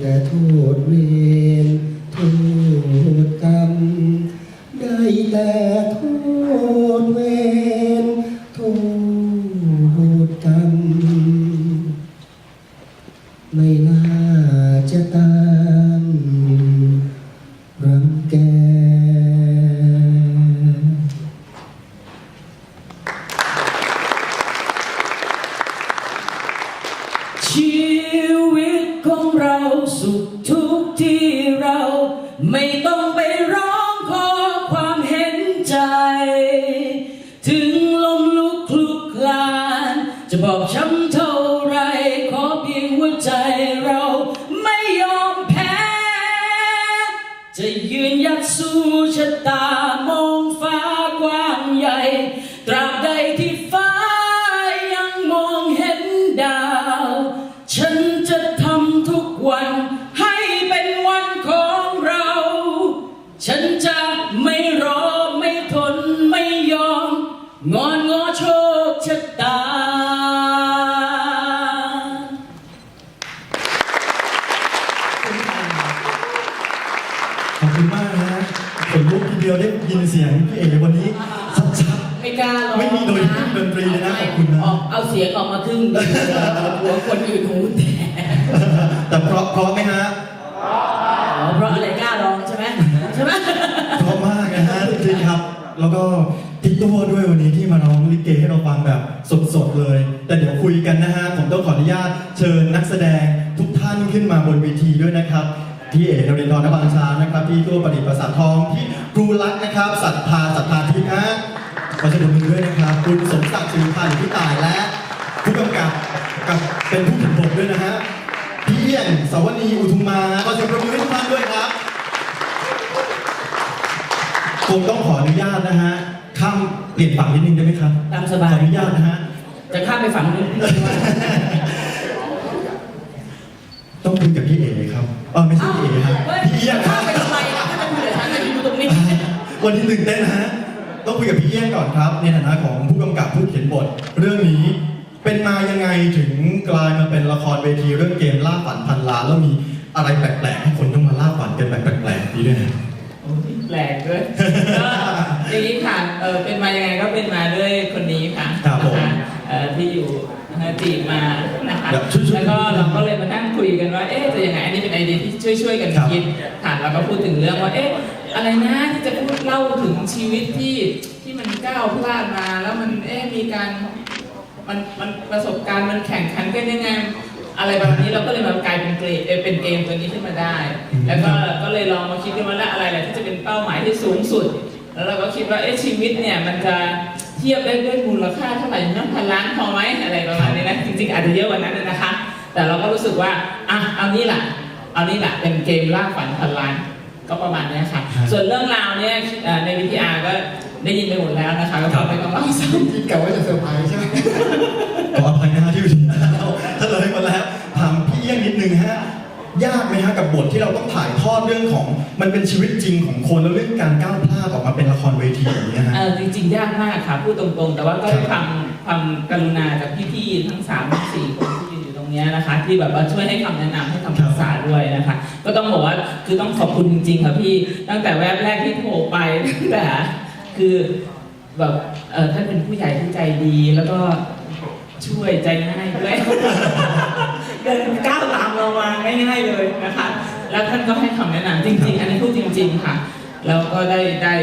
แต่โทษเวรโทษ จะบอกช้ำเท่าไรขอเพียงหัวใจเราไม่ยอมแพ้ จะยืนยัดสู้ชะตามอง ขอบคุณนะออกเอาเสียงออกมาครึ่งเดียวหัวคนอื่นหูแตกๆแต่เพราะเพราะไหมฮะอ๋อเพราะอะไรกล้าร้องใช่ไหมใช่ไหมเพราะมากนะฮะจริงๆครับ แล้วก็พี่ตัวด้วยวันนี้ที่มาร้องลิเกให้เราฟังแบบสดๆเลย แต่เดี๋ยวคุยกันนะฮะผมต้องขออนุญาตเชิญนักแสดงทุกท่านขึ้นมาบนเวทีด้วยนะครับพี่เอ๋นรินทร์นบางช้างนะครับพี่ตัวประดิษฐ์ประสาททองพี่ครูรักนะครับศรัทธาศรัทธาทิพย์นะ ขอเชิญมือด้วยนะครับ คุณสมศักดิ์สิริพันธ์พี่ต่ายและผู้กำกับกับเป็นผู้เขียนบทด้วยนะฮะพี่เอี้ยนสาวนีอุทุมมาขอเสียงปรบมือให้ทุกท่านด้วยครับคงต้องขออนุญาตนะฮะข้ามเปลี่ยนฝั่งนิดนึงได้ไหมครับตามสบายขออนุญาตนะฮะ จะข้ามไปฝั่งนู้นต้องคุยกับพี่เอ๋ครับเออไม่ใช่พี่เอ๋ครับเฮ้ยพี่เอี้ยนคข้ารัมบไปทำไมอะถ้าจะคุยกับฉันจะอยู่ตรงนี้วันนี้ตื่นเต้นนะฮะต้อง คุยกับพี่เอี้ยนก่อนครับ ในฐานะของผู้กำกับผู้เขียนบท เรื่องนี้เป็นมายังไงถึงกลายมาเป็นละครเวทีเรื่องเกมล่าฝันพันล้านแล้วมีอะไรแปลกๆให้คนต้องมาล่าฝันกันแบบแปลกๆนี้ด้วยนะโอ้ยแปลกด้วยก็อย่างนี้ค่ะเออเป็นมายังไงก็เป็นมาด้วยคนนี้ค่ะครับผมนะคะเอ่อที่อยู่นะคะจีบมานะคะเดี๋ยวช่วยๆแล้วก็เราก็เลยมานั่งคุยกันว่า เอ๊ะจะยังไงอันนี้เป็นไอเดียที่ช่วยช่วยๆกันครับคิดค่ะแล้วก็พูดถึงเรื่องว่า เอ๊ะ อะไรนะที่จะพูดเล่าถึงชีวิตที่ที่มันก้าวพลาดมา แล้วมันเอ๊ะมีการมันมันประสบการณ์มันแข่งขันกันยังไงอะไรแบบนี้เราก็เลยมากลายเป็นเกรดเอเป็นเกมตัวนี้ขึ้นมาได้ แล้วก็ก็เลยลองมาคิดกันว่าแล้วอะไรแหละที่จะเป็นเป้าหมายที่สูงสุด แล้วเราก็คิดว่าเอ๊ะชีวิตเนี่ยมันจะเทียบได้ด้วยมูลค่าเท่าไหร่น้ำพันล้านพอไหมอะไรประมาณนี้นะจริงๆอาจจะเยอะกว่านั้นนะคะ แต่เราก็รู้สึกว่าอะเอานี่แหละเอานี่แหละเป็นเกมล่าฝันพันล้าน ก็ประมาณเนี้ยค่ะครับส่วนเรื่องราวเนี่ยเอ่อในวิทยาก็ได้ยินไปหมดแล้วนะคะก็คงไม่ต้องเล่าซ้ำคิดกะว่าจะเซอร์ไพรส์ใช่ไหมขออภัยนะฮะที่อยู่ที่เราเฉลยหมาแล้วถามพี่เอี้ยงนิดนึงฮะยากไหมฮะกับบทที่เราต้องถ่ายทอดเรื่องของมันเป็นชีวิตจริงของคนแล้วเรื่องการก้าวพลาดออกมาเป็นละครเวทีอย่างนี้ยฮะเออจริงๆ ยากมากค่ะพูดตรงๆ แต่ว่าก็ครับด้วยความความกรุณาจากพี่ๆทั้งสามทั้งสี่คนที่ยืนอยู่ต รงเนี้ยนะคะ ที่แบบว่าช่วยให้คำแนะนำให้คำปรึกษาด้วยนะคะ ก็ต้องบอกว่าคือต้องขอบคุณจริงๆค่ะพี่ตั้งแต่แวบแรกที่โทรไปตั้งแต่คือแบบเออท่านเป็นผู้ใหญ่ที่ใจดีแล้วก็ช่วยใจง่ายด้วยเดินก้าวตามเรามาง่ายๆเลยนะคะ แล้วท่านก็ให้คำแนะนำจริง ๆ อันนี้พูดจริง ๆ ค่ะ แล้วก็ได้ได้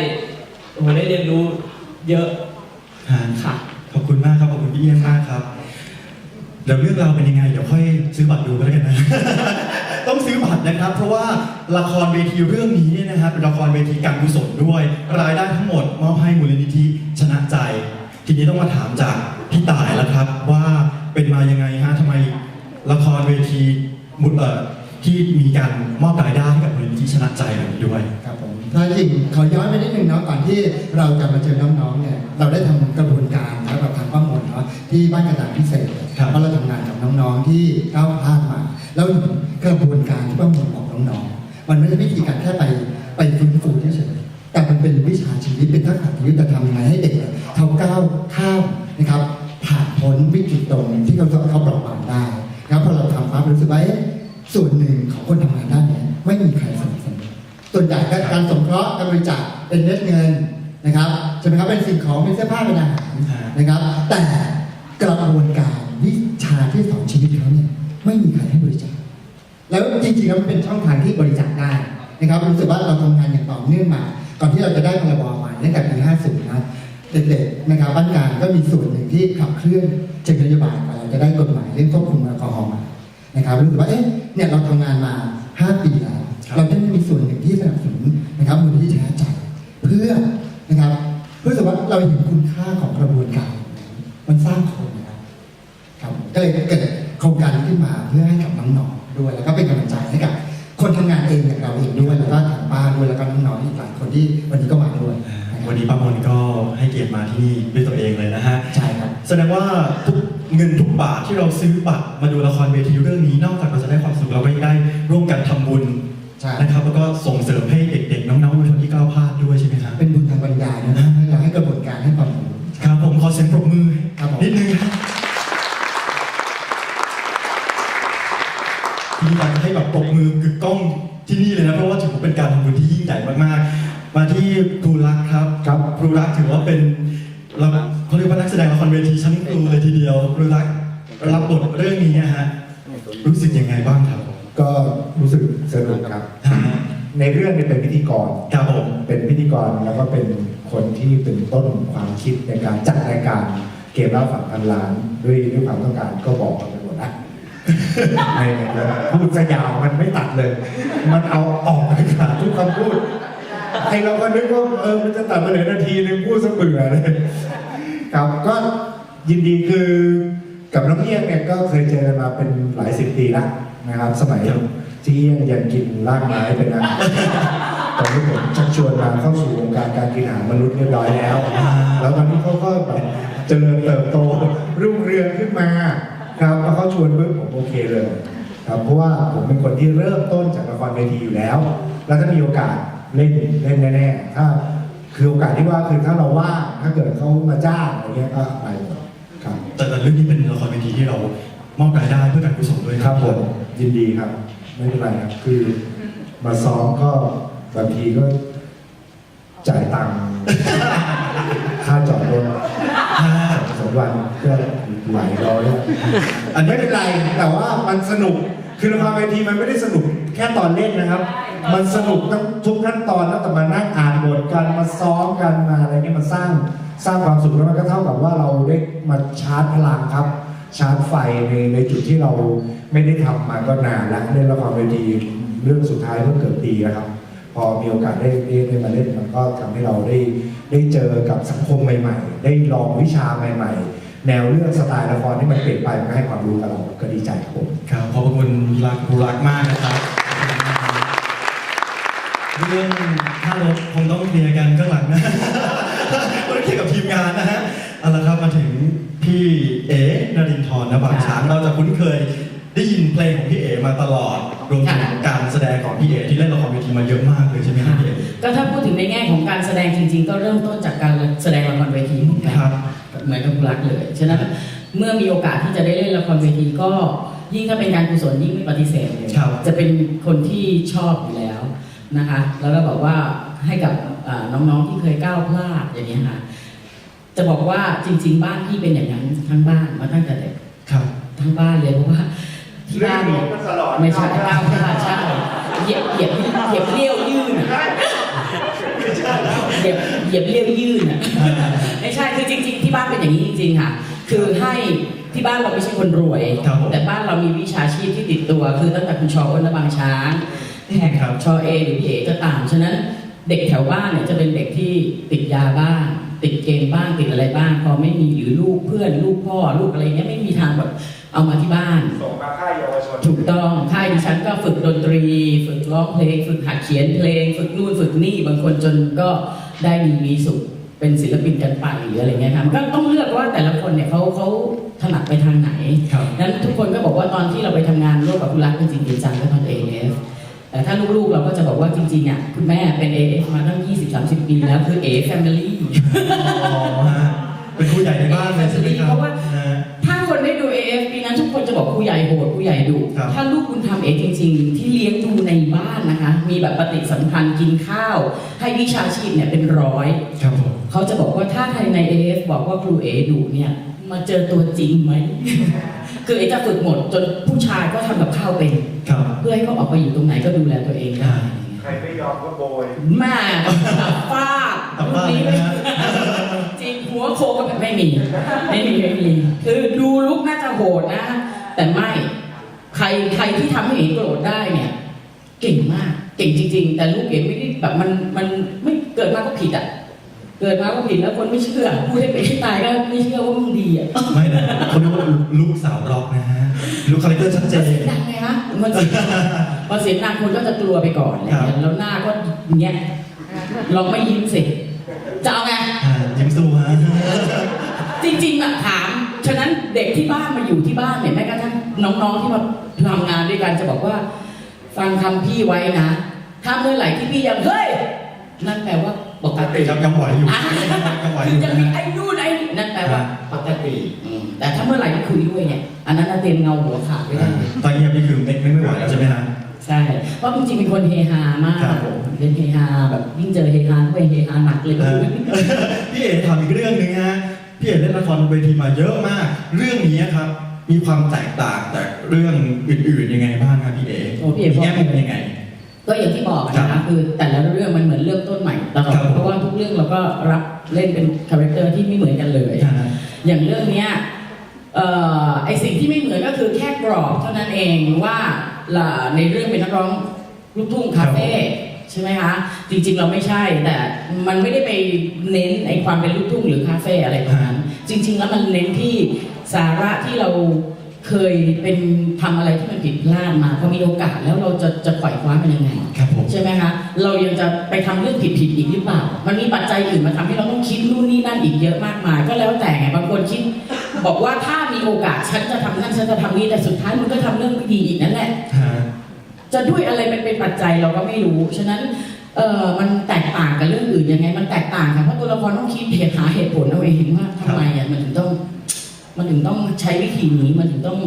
โอ้โหได้เรียนรู้เยอะฮะค่ะขอบคุณมากครับขอบคุณพี่เอี้ยงมากครับ เดี๋ยวเรื่องราวเป็นยังไง เดี๋ยวค่อยซื้อบัตรดูกันแล้วกันนะ ต้องซื้อบัตรนะครับ เพราะว่าละครเวทีเรื่องนี้เนี่ยนะครับเป็นละครเวทีการกุศลด้วย รายได้ทั้งหมดมอบให้มูลนิธิชนะใจ ทีนี้ต้องมาถามจากพี่ต่ายแล้วครับ ว่าเป็นมายังไงฮะทำไมละครเวทีมุเอ่อที่มีการมอบรายได้ให้กับมูลนิธิชนะใจแบบนี้ด้วย ครับผมถ้าจริงขอย้อนไปนิดนึงเนาะก่อนที่เราจะมาเจอน้องๆเนี่ยเราได้ทำกระบวนการแล้วกับทางป้ามนเนาะที่บ้านกระดาษพิเศษ ครับเพราะเราทำงานกับน้องๆที่ก้าวพลาดมาแล้วกระบวนการที่ป้ามบอกน้องๆมันไม่ใช่วิธีการแค่ไปไปฟื้นฟูเฉยๆแต่มันเป็นวิชาชีวิตเป็นทักษะชีวิตจะทำยังไงให้เด็กเขาก้าวข้ามนะครับ ผ่านพ้นวิกฤตตรงที่เขาเขาปราะบางได้ครับพอเราทำปั๊บรู้สึกว่าส่วนหนึ่งของคนทำงานด้านนี้ไม่มีใครสนับสนุนส่วนใหญ่ก็การสงเคราะห์การบริจาคเป็นเงินนะครับใช่ไหมครับเป็นสิ่งของเป็นเสื้อผ้าเป็นอาหารนะครับ แต่กระบวนการ ที่สอนชีวิตเขาเนี่ยไม่มีใครให้บริจาคแล้วจริงๆแล้วมันเป็นช่องทางที่บริจาคได้นะครับรู้สึกว่าเราทำงานอย่างต่อเนื่องมา ก่อนที่เราจะได้พรบใหม่ตั้งแต่ปี50นะเด็กๆนะครับบ้านการก็มีส่วนหนึ่งที่ขับเคลื่อนเชิงนโยบายกว่าเราจะได้กฎหมายเรื่องควบคุมแอลกอฮอล์มานะครับรู้สึกว่าเอ๊ะเนี่ยเราทำงานมา 5 ปีแล้วครับเราได้มีส่วนหนึ่งที่สนับสนุนนะครับมูลที่แท้ใจเพื่อนะครับเพื่อรู้สึกว่าเราเห็นคุณค่า ที่นี่ด้วยตัวเองเลยนะฮะใช่ครับแสดงว่าทุกเงินทุกบาทที่เราซื้อบัตรมาดูละครเวทีเรื่องนี้นอกจากเราจะได้ความสุขเราก็ยังได้ร่วมกันทำบุญใช่ นะครับแล้วก็ส่งเสริมให้เด็กๆน้องๆเยาวชนที่ก้าวพลาดด้วยใช่ไหมครับเป็นบุญทางปัญญานะให้เราให้กระบวนการให้ความรู้ ครับผมขอเสียงปรบมือครับผม นิดนึงครับที่อยากจะให้แบบปรบมือกึกก้องที่นี่เลยนะเพราะว่าถือว่าเป็นการทำบุญที่ยิ่งใหญ่มากๆ มาที่ครูรักครับครับครูรักถือว่าเป็นเราเขาเรียกว่านักแสดงละครเวทีชั้นครูเลยทีเดียวครูรักรับบทเรื่องนี้นะฮะรู้สึกยังไงบ้างครับ ก็รู้สึกสนุกครับ ในเรื่องเนี่ยเป็นพิธีกรครับผมเป็นพิธีกรแล้วก็เป็นคนที่เป็นต้นความคิดในการจัดรายการเกมเล่าฝันพันล้านด้วยด้วยความต้องการก็บอกกันไปหมดนะในในพูดสยาวมันไม่ตัดเลย มันเอาออกอากาศทุกคำพูด ไอเราก็นึกว่าเออมันจะตัดมาเหลือนาทีนึงพูดซะเบื่อเลยครับก็ยินดีคือกับน้องเอี้ยงเนี่ยก็เคยเจอกันมาเป็นหลายสิบปีแล้วนะครับ สมัยที่เอี้ยงยังกินรากไม้เป็นอาหารตอนนี้ผมชักชวนมาเข้าสู่วงการการกินอาหารมนุษย์เรียบร้อยแล้ว แล้วตอนนี้เขาก็แบบเจริญเติบโตรุ่งเรืองขึ้นมาครับแล้วเขาชวนปุ๊บผมโอเคเลยครับเพราะว่าผมเป็นคนที่เริ่มต้นจากละครเวทีอยู่แล้ว แล้วถ้ามีโอกาส เล่นเล่นแน่ๆถ้าคือโอกาสที่ว่าคือถ้าเราว่างถ้าเกิดเขามาจ้างอะไรเงี้ยก็ไปหมดครับแต่แต่เรื่องนี้เป็นละครเวทีที่เรามอบรายได้เพื่อการกุศลด้วยครับผมยินดีครับ ไม่เป็นไรครับ คือมาซ้อมก็บางทีก็จ่ายตังค์ค่าจอดรถอ่าสองวันก็หลายร้อยอะอันนี้ไม่เป็นไรแต่ว่ามันสนุกคือละครเวทีมันไม่ได้สนุก แค่ตอนเล่นนะครับ มันสนุกทั้งทุกขั้นตอนตั้งแต่มานั่งอ่านบทกันมาซ้อมกันมาอะไรเงี้ยมันสร้างสร้างความสุขแล้วมันก็เท่ากับว่าเราได้มาชาร์จพลังครับ ชาร์จไฟในในจุดที่เราไม่ได้ทำมาก็นานแล้วเล่นละครเวทีเรื่องสุดท้ายเมื่อเกือบปีแล้วครับ พอมีโอกาสได้ได้ได้มาเล่นมันก็ทำให้เราได้ได้เจอกับสังคมใหม่ ๆ ได้ลองวิชาใหม่ ๆแนวเรื่องสไตล์ละครที่มันเปลี่ยนไปมันก็ให้ความรู้กับเราก็ดีใจครับผมครับขอบคุณรักครูรักมากนะครับ เรื่องค่ารถคงต้องเคลียร์กันข้างหลังนะต้องเคลียร์กับทีมงานนะฮะเอาละครับมาถึงพี่เอ๋นรินทร์นะบางช้างเราจะคุ้นเคยได้ยินเพลงของพี่เอ๋มาตลอดรวมถึงการแสดงของพี่เอ๋ที่เล่นละครเวทีมาเยอะมากเลยใช่ไหมครับพี่เอ๋ก็ถ้าพูดถึงในแง่ของการแสดงจริง ๆ ก็เริ่มต้นจากการแสดงละครเวทีเหมือนกันครับเหมือนกับคุณรักเลยฉะนั้นเมื่อมีโอกาสที่จะได้เล่นละครเวทีก็ยิ่งถ้าเป็นการกุศลยิ่งไม่ปฏิเสธเลยครับจะเป็นคนที่ชอบอยู่แล้ว นะคะ แล้วก็บอกว่าให้กับอ่าน้องๆที่เคยก้าวพลาดอย่างนี้ยค่ะ จะบอกว่าจริง ๆ บ้านพี่เป็นอย่างนั้นทั้งบ้านมาตั้งแต่เด็กครับทั้งบ้านเลยเพราะว่าที่บ้านเนี่ยไม่ใช่ก้าวพลาดใช่เหยียบเหยียบเหยียบเลี้ยวยื่นอะเหยียบเหยียบเลี้ยวยื่นอะไม่ใช่คือจริง ๆ ที่บ้านเป็นอย่างนี้จริง ๆ ค่ะ คือให้ที่บ้านเราไม่ใช่คนรวยครับผมแต่บ้านเรามีวิชาชีพที่ติดตัว คือตั้งแต่คุณชออ้นและบางช้าง แท็กครับชอเอหรือพี่เอก็ตามฉะนั้นเด็กแถวบ้านเนี่ยจะเป็นเด็กที่ติดยาบ้างติดติดเกมบ้างติดอะไรบ้าง พอไม่มีหรือลูกเพื่อน ลูกพ่อ ลูกอะไรเงี้ยไม่มีทางแบบเอามาที่บ้าน ส่งมาค่ายเยาวชนถูกต้องค่ายดิฉันก็ฝึกดนตรี ฝึกร้องเพลง ฝึกหัดเขียนเพลง ฝึกนู่นฝึกนี่บางคนจนก็ได้มีมีสุขเป็นศิลปินกันไปหรืออะไรเงี้ยครับก็ต้องเลือกว่าแต่ละคนเนี่ยเขาเขาถนัดไปทางไหนครับนั้นทุกคนก็บอกว่าตอนที่เราไปทำงานร่วมกับคุณรักเป็นจริงจริงจังก็ตอนเอฟ แต่ถ้าลูกๆเราก็จะบอกว่าจริงๆอะคุณแม่เป็นเอฟมาตั้ง 20-30 ปีแล้วคือเอฟแฟมิลี่อ๋อฮะเป็นผู้ใหญ่ในบ้านเลยใช่ไหมครับเพราะว่าฮะถ้าคนได้ดู AF ปีนั้นทุกคนจะบอกผู้ใหญ่โหดผู้ใหญ่ดุครับถ้าลูกคุณทำเองจริง ๆ ที่เลี้ยงดูในบ้านนะคะ มีแบบปฏิสัมพันธ์กินข้าว ให้วิชาชีพเนี่ยเป็นร้อยครับผมเขาจะบอกว่าถ้าใครใน AF บอกว่าครูเอดุเนี่ยมาเจอตัวจริงไหม คือเอจะฝึกหมดจนผู้ชายก็ทำกับข้าวเป็นครับเพื่อให้เขาออกไปอยู่ตรงไหนก็ดูแลตัวเองได้ใครไม่ยอมก็โบยแม่ตับฟาดตับฟาดรุ่นนี้นะฮะจริงหัวโคก็แบบไม่มีไม่มีไม่มีคือดูลุกน่าจะโหดนะ แต่ไม่ใครใครที่ทำให้เอ๋โกรธได้เนี่ย เก่งมาก เก่งจริง ๆ แต่ลูกเอ๋ไม่ได้แบบมันมันไม่เกิดมาก็ผิดอะ เกิดมาก็ผิดแล้วคนไม่เชื่อพูดให้ไปให้ตายก็ไม่เชื่อว่ามึงดีอะไม่นะเขาเรียกว่าลูกสาวร็อกนะฮะลูกคาแรคเตอร์ชัดเจก็นเสียงดังไงฮะมันเสียงดังพอเสียงดังคนก็จะกลัวไปก่อนอะไรเงี้ยแล้วหน้าก็อย่างเงี้ยลองไม่ยิ้มสิจะเอาไง อ่ายิ้มสู้ฮะจริงๆอะถาม ฉะนั้นเด็กที่บ้านมาอยู่ที่บ้านเนี่ยแม้กระทั่งน้องๆที่มาทำงานด้วยกันจะบอกว่า ฟังคำพี่ไว้นะ ถ้าเมื่อไหร่ที่พี่ยังเฮ้ยนั่นแปลว่า ปกติยังยังไหวอยู่อะยังไหวอคือยู่จะนะมีฮะไอ้นู่นไอ้นี่นั่นแปลว่าปกติอืมแต่ถ้าเมื่อไหร่ที่คุยด้วยเนี่ย อันนั้นน่ะเต็มเงาหัวขาดไม่ได้ตอนเงียบนี่คือไม่ไม่ไม่ไหวแล้วใช่ไหมฮะ ใช่ เพราะจริงๆเป็นคนเฮฮามากครับผม เป็นเฮฮาแบบยิ่งเจอเฮฮาก็ไปเฮฮาหนักเลยเออพี่เอ๋ถามอีกเรื่องหนึ่งฮะพี่เอ๋เล่นละครเวทีมาเยอะมาก เรื่องนี้ครับ มีความแตกต่างจากเรื่องอื่นๆยังไงบ้างครับพี่เอ๋โอ้พี่เอ๋มีแง่มุมยังไง ก็อย่างที่บอกอะครันะคะบคือแต่ละเรื่องมันเหมือนเริ่มต้นใหม่ตลอครัดบผมเพราะว่าทุกเรื่องเราก็รับเล่นเป็นคาแรคเตอร์ที่ไม่เหมือนกันเลยฮะอย่างเรื่องเนี้ยเอ่อไอสิ่งที่ไม่เหมือนก็คือแค่กรอบเท่านั้นเองว่าล่ะในเรื่องเป็นนักร้องลูกทุ่งคาเฟ่ใช่ไหมคะจริงๆเราไม่ใช่แต่มันไม่ได้ไปเน้นไอความเป็นลูกทุ่งหรือคาเฟ่อะไรตรงนั้นจริง ๆ แล้วมันเน้นที่สาระที่เรา เคยเป็นทำอะไรที่มันผิดพลาดมาพอมีโอกาสแล้วเราจะจะปล่อยคว้ามันยังไงครับผมใช่ไหมคะเรายังจะไปทำเรื่องผิดๆอีกหรือเปล่า มันมีปัจจัยอื่นมาทำให้เราต้องคิดนู่นนี่นั่นอีกเยอะมากมาย ก็แล้วแต่ไงบางคนคิด บอกว่าถ้ามีโอกาสฉันจะทำนั่นฉันจะทำนี่แต่สุดท้ายมันก็ทำเรื่องไม่ดีอีกนั่นแหละฮะจะด้วยอะไรเป็นเป็นปัจจัยเราก็ไม่รู้ฉะนั้นเออมันแตกต่างกับเรื่องอื่นยังไง มันแตกต่างค่ะเพราะตัวละครต้องคิดเหตุหาเหตุผลเอาเองว่าทำไมอะมันถึงต้อง มันถึงต้องใช้วิธีนี้มันถึงต้อง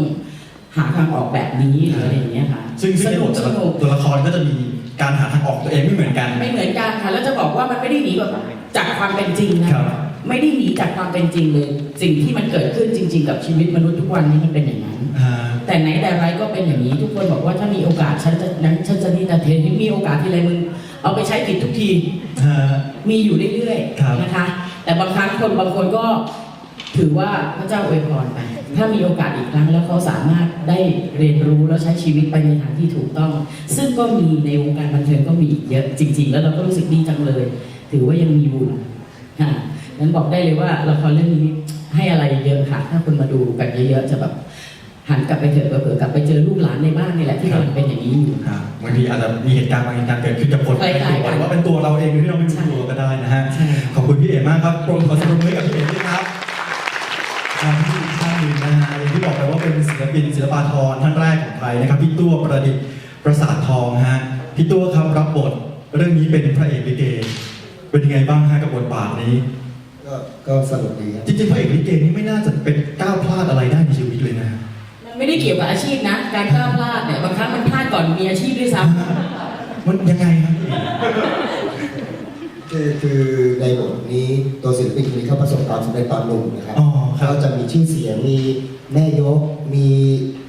หาทางออกแบบนี้หรืออะไรอย่างเงี้ยค่ะซึ่งซึ่งสในนุบกทแต่สละนุกตัวละครก็จะมีการหาทางออกตัวเองไม่เหมือนกัน ไม่เหมือนกันค่ะแล้วจะบอกว่ามันไม่ได้หนีแบบจากความเป็นจริงนะครับไม่ได้หนีจากความเป็นจริงเลย สิ่งที่มันเกิดขึ้นจริง ๆ กับชีวิตมนุษย์ทุกวันนี้มันเป็นอย่างนั้นฮะแต่ไหนแต่ไรก็เป็นอย่างนี้ทุกคนบอกว่าถ้ามีโอกาสฉันจะนั้นฉันจะนี่แต่เทนมีโอกาสที่ไรมึงเอาไปใช้ผิดทุกทีฮะมีอยู่เรื่อยครับๆนะคะ แต่บางครั้งคนบางคนก็ ถือว่าพระเจ้าอวยพรไป ถ้ามีโอกาสอีกครั้งแล้วเขาสามารถได้เรียนรู้แล้วใช้ชีวิตไปในทางที่ถูกต้อง ซึ่งก็มีในวงการบันเทิงก็มีอีกเยอะจริง ๆ แล้วเราก็รู้สึกดีจังเลย ถือว่ายังมีบุญค่ะนั้นบอกได้เลยว่าละครเรื่องนี้ให้อะไรเยอะค่ะ ถ้าคนมาดูกันเยอะๆจะแบบหันกลับไปเถอะเผื่อๆกลับไปเจอลูกหลานในบ้านนี่แหละที่กำลังเป็นอย่างนี้อยู่ครับบางทีอาจจะมีเหตุการณ์บางเหตุการณ์เกิดขึ้นกับคนคล้ายๆกันหรือว่าเป็นตัวเราเองโดยที่เราไม่รู้ตัวก็ได้นะฮะใช่ขอบคุณพี่เอ๋มากครับโปรดขอเสยงปรบมือให้กับพี่เอ๋ด้วยครับ ทางที่อีกท่านหนึ่งนะฮะอย่างที่บอกไปว่าเป็นศิลปินศิลปาธรท่านแรกของไทยนะครับพี่ตัวประดิษฐ์ประสาททองฮะพี่ตัวครับรับบทเรื่องนี้เป็นพระเอกลิเกเป็นยังไงบ้างฮะกับบทบาทนี้ ก็ก็สนุกดีครับจริงๆพระเอกลิเกนี่ไม่น่าจะเป็นก้าวพลาดอะไรได้ในชีวิตเลยนะฮะมันไม่ได้เกี่ยวกับอาชีพนะ การก้าวพลาดเนี่ยบางครั้งมันพลาดก่อนมีอาชีพด้วยซ้ำมันยังไงครับพี่เอ๋ คือคือในบทนี้ตัวศิลปินคนนี้เขาประสบความสำเร็จตอนหนุ่มนะครับอ๋อครัเขาบจะมีชื่อเสียงมีแม่ยก มี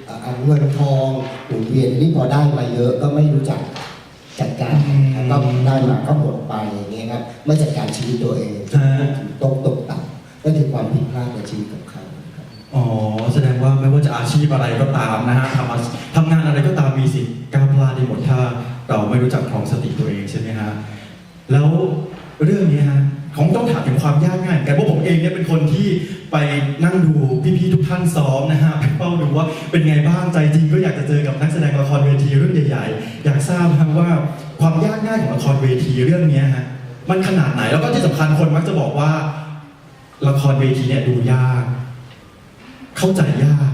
เอ่อเงินทองหมุนเวียนนี่พอได้มาเยอะก็ไม่รู้จักจัดการอืมก็ได้มาก็หมดไปอย่างเงี้ยครับไม่จัดการชีวิตตัวเองฮะ ตกตกต่ำนั่นคือความผิดพลาดในชีวิตของเขาครับ อ๋อแสดงว่าไม่ว่าจะอาชีพอะไรก็ตามนะฮะทำอาทำงานอะไรก็ตามมีสิทธิ์ก้าวพลาดได้หมดถ้าเราไม่รู้จักครองสติตัวเองใช่ไหมฮะ แล้วเรื่องนี้ฮะผมต้องถามถึงความยากง่ายเหมือนกันเพราะผมเองเนี่ยเป็นคนที่ไปนั่งดูพี่ๆทุกท่านซ้อมนะฮะไปเฝ้าดูว่าเป็นไงบ้างใจจริงก็อยากจะเจอกับนักแสดงละครเวทีเรื่องใหญ่ ๆ อยากทราบครับว่าความยากง่ายของละครเวทีเรื่องนี้ฮะมันขนาดไหนแล้วก็ที่สำคัญคนมักจะบอกว่า ละครเวทีเนี่ยดูยาก เข้าใจยาก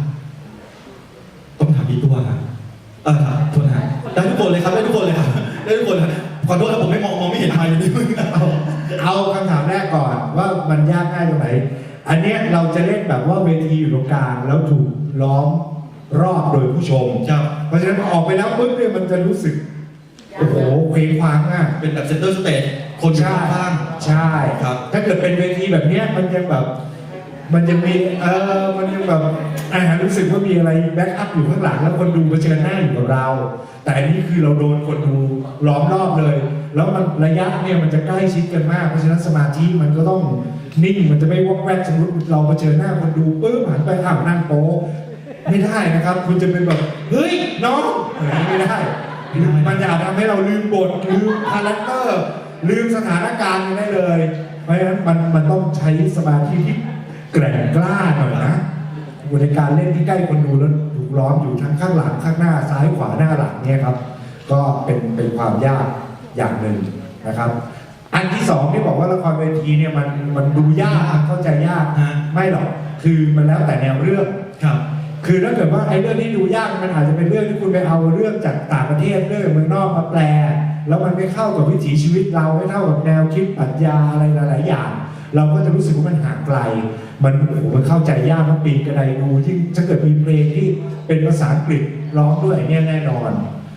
ต้องถามพี่ตัวครับเออครับโทษนะได้ทุกคนเลยครับได้ทุกคนเลยครับได้ทุกคนครับ ขอโทษครับผมไม่มองมองไม่เห็นไมค์อยู่นี่มึงเอาเอาคำถามแรกก่อนว่ามันยากง่ายตรงไหน อันเนี้ยเราจะเล่นแบบว่าเวทีอยู่ตรงกลางแล้วถูกล้อมรอบโดยผู้ชม ครับเพราะฉะนั้นพอออกไปแล้วปุ๊บเนี่ยมันจะรู้สึก โอ้โหเคว้งคว้างมากเป็นแบบเซนเตอร์สเตจคนอยู่ใช่ข้างใช่ ครับ ถ้าเกิดเป็นเวทีแบบเนี้ยมันยังแบบ มันยังมีเออมันยังแบบอ่ารู้สึกว่ามีอะไรแบ็กอัพอยู่ข้างหลังแล้วคนดูเผชิญหน้าอยู่กับเรา แต่อันนี้คือเราโดนคนดูล้อมรอบเลย แล้วมันระยะเนี่ยมันจะใกล้ชิดกันมาก เพราะฉะนั้นสมาธิมันก็ต้องนิ่งมันจะไม่วอกแวกสมมติเราเผชิญหน้าคนดูปุ๊บหันไปอ้าวนั่งโป๊ะไม่ได้นะครับ คุณจะเป็นแบบเฮ้ยน้องอย่างนี้ไม่ได้ มันจะทำให้เราลืมบทลืมคาแรคเตอร์ลืมสถานการณ์ได้เลย เพราะฉะนั้นมันมันต้องใช้สมาธิที่ แกร่งกล้าหน่อยนะอยู่ในการเล่นที่ใกล้คนดูแล้วถูกล้อมอยู่ทั้งข้างหลังข้างหน้าซ้ายขวาหน้าหลังเนี่ยครับ ก็เป็นเป็นความยากอย่างหนึ่งนะครับ อันที่สองที่บอกว่าละครเวทีเนี่ยมันมันดูยากเข้าใจยากฮะไม่หรอกคือมันแล้วแต่แนวเรื่องครับคือถ้าเกิดว่าไอ้เรื่องที่ดูยากมันอาจจะเป็นเรื่องที่คุณไปเอาเรื่องจากต่างประเทศเรื่องเมืองนอกมาแปล แล้วมันไม่เข้ากับวิถีชีวิตเราไม่เข้ากับแนวคิดปรัชญาอะไรหลายๆอย่าง เราก็จะรู้สึกว่ามันห่างไกล มันโอ้โหมันเข้าใจยากมันปีนกระไดดูที่ถ้าเกิดมีเพลงที่เป็นภาษาอังกฤษร้องด้วยเนี่ยแน่นอน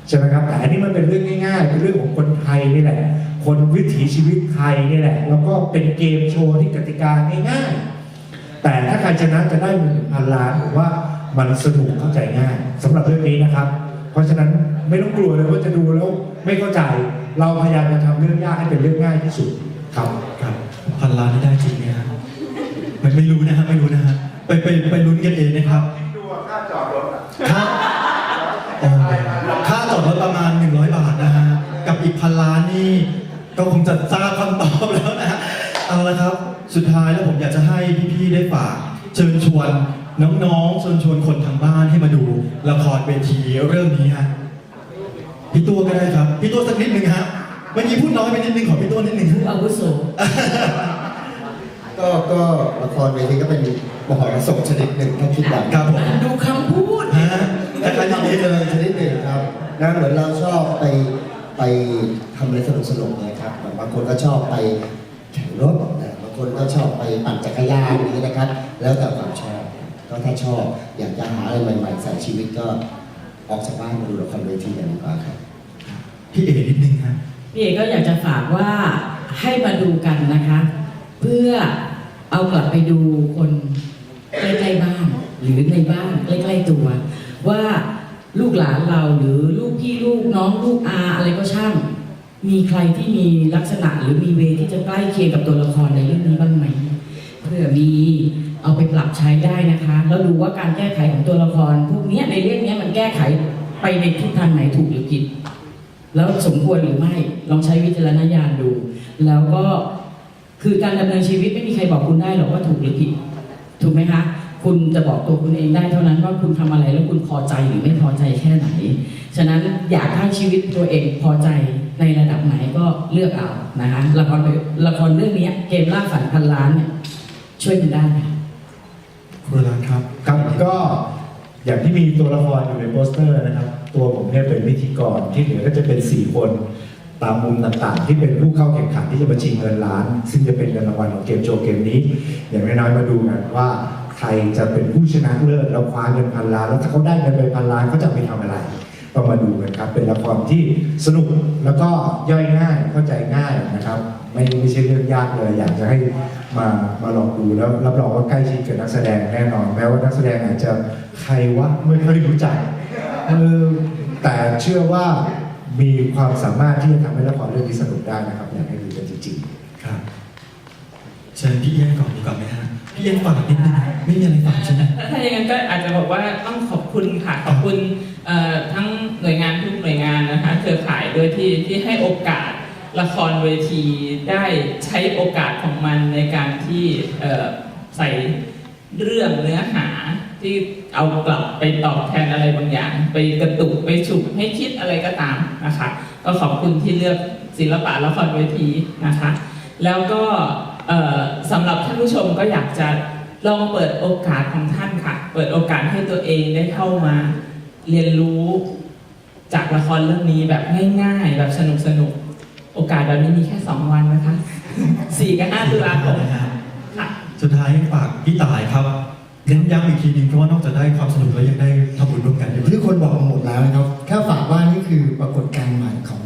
ใช่ไหมครับแต่อันนี้มันเป็นเรื่องง่ายๆเป็นเรื่องของคนไทยนี่แหละ คนวิถีชีวิตไทยนี่แหละ แล้วก็เป็นเกมโชว์ที่กติกาง่ายๆ แต่ถ้าใครชนะจะได้เงินพันล้านผมว่ามันสนุกเข้าใจง่ายสำหรับเรื่องนี้นะครับ เพราะฉะนั้นไม่ต้องกลัวเลยว่าจะดูแล้วไม่เข้าใจ เราพยายามจะทำเรื่องยากให้เป็นเรื่องง่ายที่สุดครับครับ พันล้านนี่ได้จริงไหมฮะไม่ไม่รู้นะฮะไม่รู้นะฮะไปไปไปลุ้นกันเองนะครับดูค่าจอดรถค่าเอ่อค่าจอดรถประมาณ 100 บาทนะฮะกับอีกพันล้านนี่ก็คงจะทราบคำตอบแล้วนะฮะเอาละครับ สุดท้ายแล้วผมอยากจะให้พี่ๆได้ฝากเชิญชวนน้องๆเชิญชวนคนทางบ้านให้มาดูละครเวทีเรื่องนี้ฮะพี่ตัวก็ได้ครับ พี่ตัวสักนิดหนึ่งฮะ เมื่อกี้พูดน้อยไปนิดนึงขอพี่ตัวนิดนึงผู้อาวุโสก็ก็ละครเวทีก็เป็นมหรสพชนิดหนึ่งถ้าคิดแบบครับผมดูคำพูดฮะแต่การทำเจริญชนิดหนึ่งครับนะเหมือนเราชอบไปไปทำอะไรสนุกสนุกๆเนี่ยครับบางคนก็ชอบไปแข่งรถนะบางคนก็ชอบไปปั่นจักรยานอย่างนี้นะครับ แล้วแต่ความชอบก็ถ้าชอบอยากจะหาอะไรใหม่ๆใส่ชีวิตก็ออกจากบ้านมาดูละครเวทีกันดีกว่าครับพี่เอ๋นิดนึงฮะ พี่เอก็อยากจะฝากว่าให้มาดูกันนะคะ เพื่อเอากลับไปดูคนใกล้ๆบ้านหรือในบ้านใกล้ๆตัว ว่าลูกหลานเราหรือลูกพี่ลูกน้องลูกอาอะไรก็ช่าง มีใครที่มีลักษณะหรือมีเวที่จะใกล้เคียงกับตัวละครในเรื่องนี้บ้างไหมเพื่อมีเอาไปปรับใช้ได้นะคะแล้วดูว่าการแก้ไขของตัวละคร พวกนี้ในเรื่องนี้มันแก้ไขไปในทิศทางไหนถูกหรือผิด แล้วสมควรหรือไม่ลองใช้วิจารณญาณดู แล้วก็คือการดำเนินชีวิตไม่มีใครบอกคุณได้หรอกว่าถูกหรือผิด ถูกไหมคะคุณจะบอกตัวคุณเองได้เท่านั้นว่าคุณทำอะไรแล้วคุณพอใจหรือไม่พอใจแค่ไหน ฉะนั้นอยากให้ชีวิตตัวเองพอใจในระดับไหนก็เลือกเอานะคะละครละครเรื่องนี้เกมล่าฝันพันล้านเนี่ยช่วยคุณได้ค่ะคุณรัตน์ครับครับก็ อย่างที่มีตัวละครอยู่ในโปสเตอร์นะครับ ตัวผมเนี่ยเป็นพิธีกรที่เหลือก็จะเป็น 4 คนตามมุมต่างๆ ที่เป็นผู้เข้าแข่งขันที่จะมาชิงเงินล้าน ซึ่งจะเป็นเงินรางวัลของเกมโชว์เกมนี้ อย่างน้อยๆมาดูกันว่าใครจะเป็นผู้ชนะเลิศแล้วคว้าเงินพันล้าน แล้วถ้าเขาได้เงินไปพันล้านเขาจะไปทำอะไร ต้องมาดูกันครับ เป็นละครที่สนุกแล้วก็ย่อยง่ายเข้าใจง่ายนะครับ ไม่ไม่ใช่เรื่องยากเลย อยากจะให้มามาลองดูแล้วรับรองว่าใกล้ชิดกับนักแสดงแน่นอน แม้ว่านักแสดงอาจจะใครวะไม่ค่อยรู้จักเออแต่เชื่อว่ามีความสามารถที่จะทำให้ละครเรื่องนี้สนุกได้นะครับ อยากให้ดูกันจริงครับเชิญพี่เอี้ยงก่อนดีกว่าไหมฮะพี่เอี้ยงฝากนิดนึงไม่มีอะไรฝากใช่ไหม ถ้าอย่างนั้นก็อาจจะบอกว่าต้องขอบคุณค่ะ ขอบคุณเอ่อทั้ง หน่วยงานทุกหน่วยงานนะคะเครือข่ายด้วยที่ที่ให้โอกาสละครเวทีได้ใช้โอกาสของมันในการที่ใส่เรื่องเนื้อหาที่เอากลับไปตอบแทนอะไรบางอย่าง ไปกระตุกไปฉุกให้คิดอะไรก็ตามนะคะก็ขอบคุณที่เลือกศิลปะละครเวทีนะคะ แล้วก็สำหรับท่านผู้ชมก็อยากจะลองเปิดโอกาสของท่านค่ะ เปิดโอกาสให้ตัวเองได้เข้ามาเรียนรู้ จากละครเรื่องนี้แบบง่ายๆ แบบสนุกๆโอกาสแบบนี้มีแค่ 2 วันนะคะ4กับ5ตุลาคมค่ะ สุดท้ายฝากพี่ต่ายครับเน้นย้ำอีกทีหนึงเพราะว่านอกจากได้ความสนุกแล้วยังได้ทำบุญร่วมกันด้วยที่คนบอกมาหมดแล้วนะครับแค่ฝากว่านี่คือปรากฏการณ์ใหม่ของ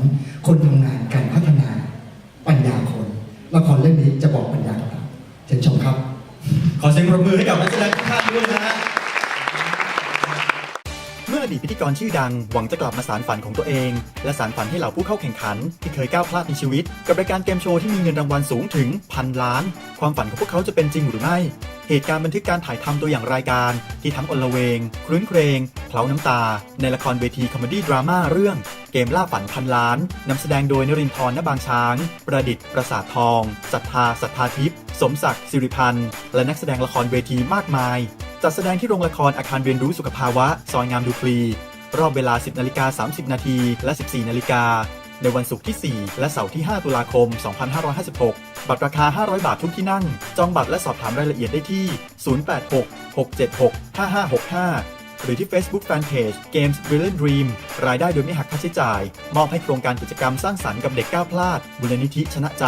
คนทำงานการพัฒนาปัญญาคนละครเรื่องนี้จะบอกปัญญากับเราเชิญชมครับ ขอเสียงปรบมือให้กับนักแสดงทุกท่านด้วยนะฮะเมื่ออ ดีตพิธีกรชื่อดัง หวังจะกลับมาสารฝันของตัวเอง และสารฝันให้เหล่าผู้เข้าแข่งขัน ที่เคยก้าวพลาดในชีวิต กับรายการเกมโชว์ที่มีเงินรางวัลสูงถึงพันล้าน ความฝันของพวกเขาจะเป็นจริงหรือไม่ เหตุการณ์บันทึกการถ่ายทำตัวอย่างรายการ ที่ทั้งอลเวงครื้นเครงเคล้าน้ำตา ในละครเวทีคอมเมดี้ดราม่าเรื่องเกมล่าฝันพันล้านนำแสดงโดยนรินทร์ณบางช้าง ประดิษฐ์ประสาททองศรัทธาศรัทธาทิพย์สมศักดิ์สิริพันธ์ และนักแสดงละครเวทีมากมาย จัดแสดงที่โรงละครอาคารเรียนรู้สุขภาวะ ซอยงามดูพลี รอบเวลา 10นาฬิกา30 นาทีและ 14นาฬิกาในวันศุกร์ที่ 4 และเสาร์ที่ 5 ตุลาคม 2556 บัตรราคา 500 บาททุกที่นั่ง จองบัตรและสอบถามรายละเอียดได้ที่ 086 676 5565 หรือที่ Facebook Fanpage Games Brilliant Dream รายได้โดยไม่หักค่าใช้จ่าย มอบให้โครงการกิจกรรมสร้างสรรค์กับเด็กก้าวพลาด บุรณิธิชนะใจ